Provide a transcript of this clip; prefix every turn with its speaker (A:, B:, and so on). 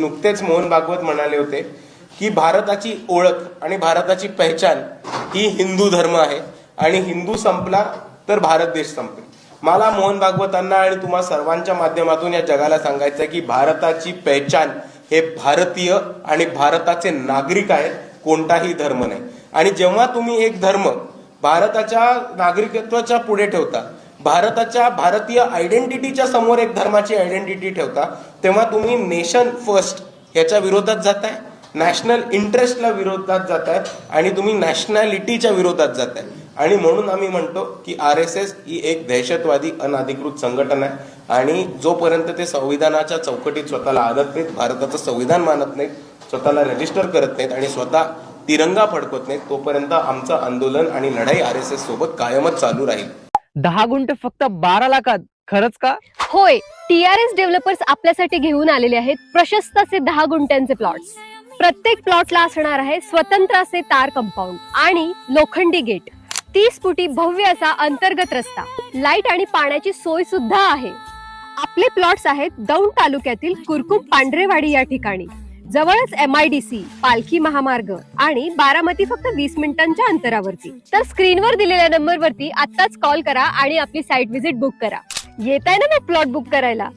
A: नुकतेच मोहन भागवत म्हणाले होते की भारताची ओळख आणि भारताची पहचान ही हिंदू धर्म आहे आणि हिंदू संपला तर भारत देश संपेल. मला मोहन भागवतांना आणि तुम्हा सर्वांच्या माध्यमातून या जगाला सांगायचं आहे की भारताची पहचान हे भारतीय आणि भारताचे नागरिक आहेत कोणताही धर्म नाही. आणि जेव्हा तुम्ही एक धर्म भारताच्या नागरिकत्वाच्या पुढे ठेवता भारताच्या भारतीय आयडेंटिटीच्या समोर एक धर्माची आयडेंटिटी ठेवता तेव्हा तुम्ही नेशन फर्स्ट ह्याच्या विरोधात जाताय नॅशनल इंटरेस्टला विरोधात जाताय आणि तुम्ही नॅशनॅलिटीच्या विरोधात जाताय. आणि म्हणून आम्ही म्हणतो की आर एस एस ही एक दहशतवादी अनधिकृत संघटना आहे. आणि जोपर्यंत ते संविधानाच्या चौकटीत स्वतःला आदत नाहीत भारताचं संविधान मानत नाहीत स्वतःला रजिस्टर करत नाहीत आणि स्वतः तिरंगा फडकवत नाहीत तोपर्यंत आमचं आंदोलन आणि लढाई आर एस एस सोबत कायमच चालू राहील.
B: दहा गुंठे फक्त बारा लाखात खरंच का?
C: होय टीआरएस डेव्हलपर्स आपल्यासाठी घेऊन आलेले आहेत प्रशस्त असे दहा गुंठ्यांचे प्लॉट्स प्रत्येक प्लॉटला असणार आहे स्वतंत्र असे तार कंपाऊंड आणि लोखंडी गेट. तीस फुटी भव्य असा अंतर्गत रस्ता. लाइट आणि पाण्याची सोय सुद्धा आहे. आपले प्लॉट्स आहेत दौंड तालुक्यातील कुरकुम पांढरेवाडी या ठिकाणी. जवळच एम आय डी सी पालखी महामार्ग आणि बारामती फक्त वीस मिनिटांच्या अंतरावरती. तर स्क्रीनवर दिलेल्या नंबरवरती आत्ताच कॉल करा आणि आपली साईट व्हिजिट बुक करा. येत आहे ना मग प्लॉट बुक करायला?